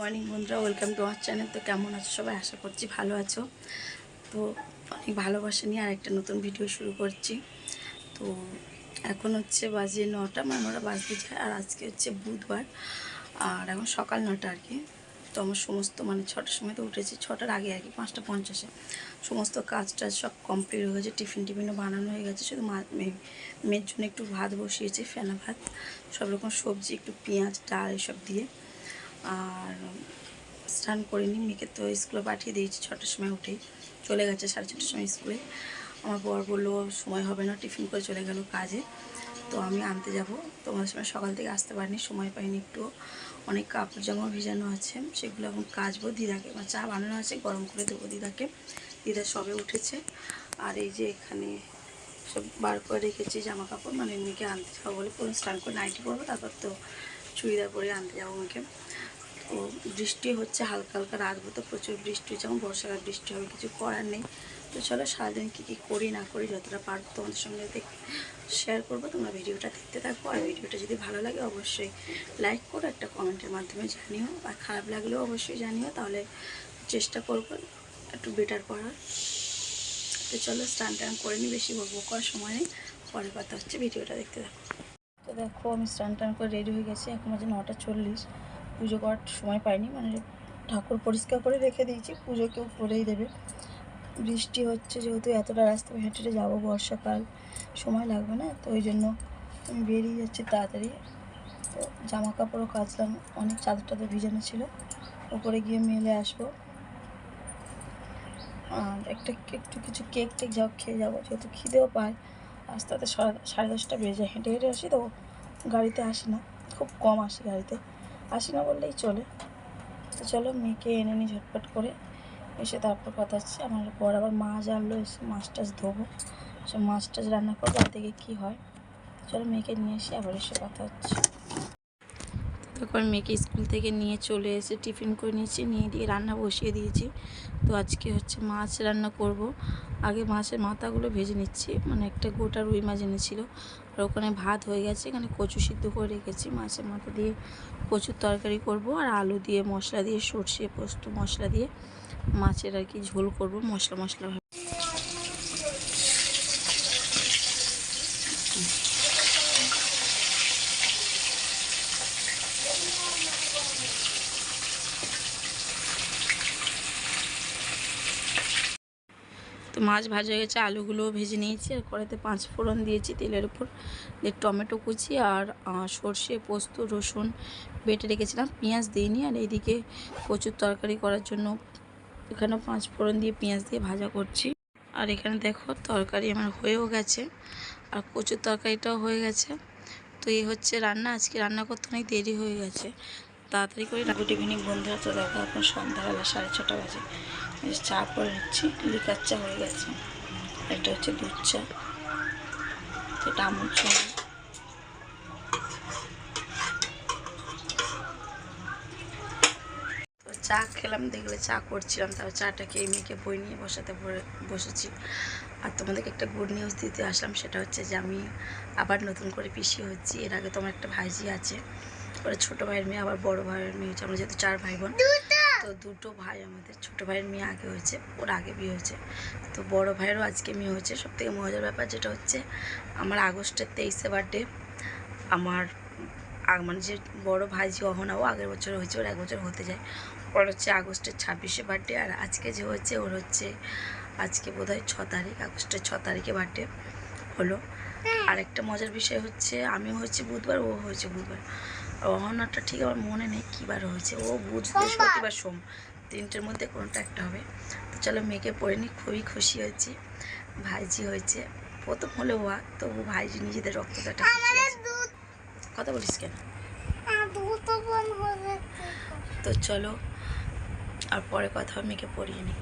Morning বন্ধুরা welcome to আমার channel তো কেমন আছো সবাই? আশা করছি ভালো আছো। তো অনেক ভালোবাসা নিয়ে আর একটা নতুন ভিডিও শুরু করছি। তো এখন হচ্ছে বাজে নটা মানে নটা বাজতে যায়, আর আজকে হচ্ছে বুধবার। আর এখন সকাল নটা আর কি। তো আমার সমস্ত মানে ছটার সময় তো উঠেছি, ছটার আগে আর কি, পাঁচটা পঞ্চাশে। সমস্ত কাজ টাজ সব কমপ্লিট হয়ে গেছে, টিফিন টিফিনও বানানো হয়ে গেছে, শুধু মেয়ের জন্য একটু ভাত বসিয়েছি, ফেনা ভাত, সব রকম সবজি, একটু পেঁয়াজ, ডাল, এসব দিয়ে। আর স্নান করিনি, মেয়েকে তো স্কুলে পাঠিয়ে দিয়েছি ছটার সময় উঠেই। চলে গেছে সাড়ে ছটার সময় স্কুলে। আমার বর বলল, সময় হবে না, টিফিন করে চলে গেল কাজে। তো আমি আনতে যাব। তোমাদের সময় সকাল থেকে আসতে পারিনি, সময় পাইনি একটু অনেক কাপড় জামা ভিজানো আছে, সেগুলো এখন কাচবো দিদাকে। আমার চা বানানো আছে, গরম করে দেবো দিদাকে। দিদা সবে উঠেছে। আর এই যে এখানে সব বার করে রেখেছি জামা কাপড় মানে মেয়েকে আনতে যাব বলে। পুরো স্নান করে নাইটি পরবো, তারপর তো চুড়িদার পরে আনতে যাব মেয়েকে। বৃষ্টি হচ্ছে, হালকা হালকা রাতবো তো প্রচুর বৃষ্টি হচ্ছে, যেমন বর্ষাকাল বৃষ্টি হবে, কিছু করার নেই। তো চলো সারাদিন কী কী করি না করি যতটা পারব তোমাদের সঙ্গে দেখ শেয়ার করব, তোমরা ভিডিওটা দেখতে থাকো। আর ভিডিওটা যদি ভালো লাগে অবশ্যই লাইক করো, একটা কমেন্টের মাধ্যমে জানিও। আর খারাপ লাগলেও অবশ্যই জানিও, তাহলে চেষ্টা করব একটু বেটার করার। তো চলো স্টান টান করে নিই বেশি বকবো করার সময় নেই। পরে কথা হচ্ছে ভিডিওটা দেখতে থাকো। তো দেখো, আমি স্নান টান করে রেডি হয়ে গেছি, এখন বাজে নটা চল্লিশ। পুজো করার সময় পাইনি মানে ঠাকুর পরিষ্কার করে রেখে দিয়েছি, পুজো কেউ করেই দেবে। বৃষ্টি হচ্ছে যেহেতু এতটা রাস্তা, হেঁটে যাব বর্ষাকাল, সময় লাগবে না, তো ওই জন্য আমি বেরিয়ে যাচ্ছি তাড়াতাড়ি। তো জামা কাপড়ও কাচলাম, অনেক চাদর টাদর ভিজানো ছিল, ওপরে গিয়ে মেলে আসব। আর একটা একটু কিছু কেক টেক যাও, খেয়ে যাব, যেহেতু খিদেও পায় আস্তে আস্তে সাড়ে দশটা বেজে হেঁটে হেঁটে আসি তো, গাড়িতে আসি না, খুব কম আসে গাড়িতে। আসি না বললেই চলে। তো চলো মেয়েকে এনে নিই ঝটপট করে এসে তারপর কথা হচ্ছে, আমার পর আবার মাছ আনলো, এসে মাছ টাছ ধোবো। সে মাছ টাছ রান্না করব, আর দেখে কী হয়। চলো মেয়েকে নিয়ে এসে আবার এসে কথা হচ্ছে। তারপর মেয়েকে স্কুল থেকে নিয়ে চলে এসে টিফিন করে নিয়েছি, নিয়ে দিয়ে রান্না বসিয়ে দিয়েছি। তো আজকে হচ্ছে মাছ রান্না করব। আগে মাছের মাথাগুলো ভেজে নিচ্ছি মানে একটা গোটা রুই মাছ এনেছিল। আর ওখানে ভাত হয়ে গেছে, এখানে কচু সিদ্ধ করে রেখেছি। মাছের মাথা দিয়ে কচুর তরকারি করব আর আলু দিয়ে, মশলা দিয়ে, সর্ষে পোস্ত মশলা দিয়ে মাছের আর কি ঝোল করব, মশলা মশলা মাছ ভাজা হয়ে গেছে, আলুগুলোও ভেজে নিয়েছি, আর কড়াইতে পাঁচ ফোড়ন দিয়েছি তেলের উপর, দিয়ে টমেটো কুচি আর সর্ষে, পোস্ত, রসুন বেটে রেখেছিলাম, পেঁয়াজ দিইনি, আর এইদিকে প্রচুর তরকারি করার জন্য এখানে পাঁচ ফোড়ন দিয়ে পেঁয়াজ দিয়ে ভাজা করছি। আর এখানে দেখো তরকারি আমার হয়েও গেছে, আর কচুর তরকারিটাও হয়ে গেছে। তো এই হচ্ছে রান্না, আজকে রান্না করতে অনেক দেরি হয়ে গেছে। তাড়াতাড়ি করে গুড ইভিনিং বন্ধুরা তো দেখো এখন সন্ধ্যাবেলা সাড়ে ছটা বাজে। চা করে নিচ্ছি, লিকার চা হয়ে গেছে। এটা হচ্ছে দুধ চা এটা আমুল চা। চা খেলাম, দেখলে চা করছিলাম, তারপর চাটা খেয়ে মেয়েকে বই নিয়ে বসাতে বসেছি। আর তোমাদেরকে একটা গুড নিউজ দিতে আসলাম, সেটা হচ্ছে যে আমি আবার নতুন করে পিসি হচ্ছি। এর আগে তোমার একটা ভাইজি আছে। ওরা ছোটো ভাইয়ের মেয়ে আবার বড় ভাইয়ের মেয়ে হয়েছে আমরা যেহেতু চার ভাই বোন তো দুটো ভাই আমাদের ছোটো ভাইয়ের মেয়ে আগে হয়েছে ওর আগে বিয়ে হয়েছে। তো বড় ভাইয়েরও আজকে মেয়ে হয়েছে। সব থেকে মজার ব্যাপার যেটা হচ্ছে আমার আগস্টের তেইশে বার্থডে আমার মানে যে বড় ভাইজি অহনাও আগের বছর হয়েছে ওর এক বছর হতে যায়। ওর হচ্ছে আগস্টের ছাব্বিশে বার্থডে আর আজকে যে হচ্ছে ওর হচ্ছে আজকে বোধহয় ছ তারিখ আগস্টের ছ তারিখে বার্থডে হলো। আর একটা মজার বিষয় হচ্ছে আমি হচ্ছে বুধবার ও হয়েছে বুধবার। অহনাটা ঠিক আমার মনে নেই কী বার হয়েছে। ও বুধ বৃহস্পতিবার সোম তিনটের মধ্যে কোনোটা একটা হবে। তো চলো মেয়েকে পড়ে নিই খুবই খুশি হয়েছি। ভাইজি হয়েছে। প্রথম হলেও হওয়া তবু ভাইজি নিজেদের হয়েছে। কথা বলিস কেন? তো চলো আর পরে কথা হবে মেয়েকে পড়িয়ে নিই।